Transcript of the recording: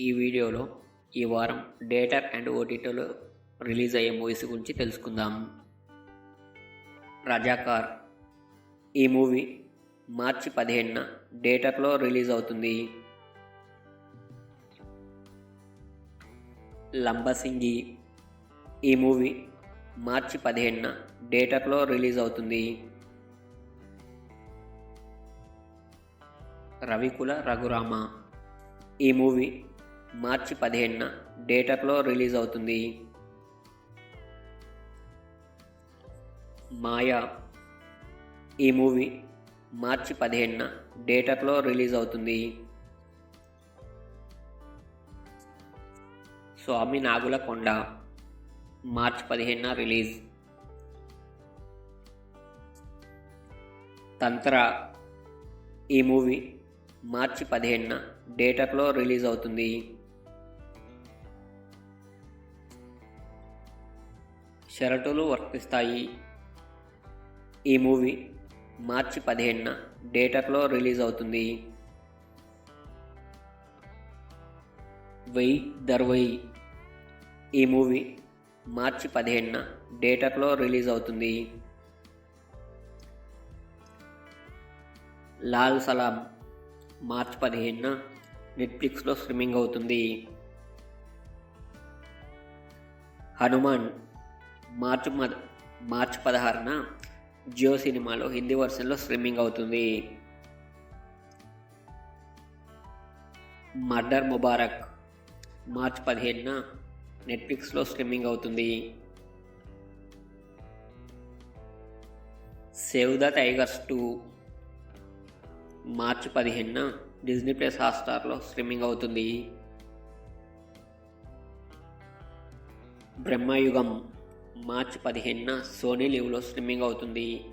ఈ వీడియోలో ఈ వారం డేటర్ అండ్ ఓటీటీలో రిలీజ్ అయ్యే మూవీస్ గురించి తెలుసుకుందాం. రజాకార్ ఈ మూవీ మార్చి పదిహేనున డేటర్లో రిలీజ్ అవుతుంది. లంబసింగి ఈ మూవీ మార్చి పదిహేనున డేటర్లో రిలీజ్ అవుతుంది. రవికుల రఘురామ ఈ మూవీ మార్చి పదిహేనున డేటర్లో రిలీజ్ అవుతుంది. మాయా ఈ మూవీ మార్చి పదిహేనున డేటర్లో రిలీజ్ అవుతుంది. స్వామి నాగుల కొండ మార్చి పదిహేనున రిలీజ్. తంత్ర ఈ మూవీ మార్చి పదిహేనున డేటర్లో రిలీజ్ అవుతుంది. షరతులు వర్తిస్తాయి. ఈ మూవీ మార్చి పదిహేనున థియేటర్లో రిలీజ్ అవుతుంది. వెయ్యి దర్వై ఈ మూవీ మార్చి పదిహేనున థియేటర్లో రిలీజ్ అవుతుంది. లాల్ సలాం మార్చి పదిహేనున నెట్ఫ్లిక్స్లో స్ట్రీమింగ్ అవుతుంది. హనుమాన్ మార్చి మార్చి పదహారున జియో సినిమాలో హిందీ వర్షన్లో స్ట్రీమింగ్ అవుతుంది. మర్డర్ ముబారక్ మార్చ్ పదిహేనున నెట్ఫ్లిక్స్లో స్ట్రీమింగ్ అవుతుంది. సేవ్ ద టైగర్స్ టూ మార్చి పదిహేనున డిజ్నీ ప్లస్ హాట్స్టార్లో స్ట్రీమింగ్ అవుతుంది. బ్రహ్మయుగం మార్చి పదిహేనున సోనీ లీవ్లో స్ట్రీమింగ్ అవుతుంది.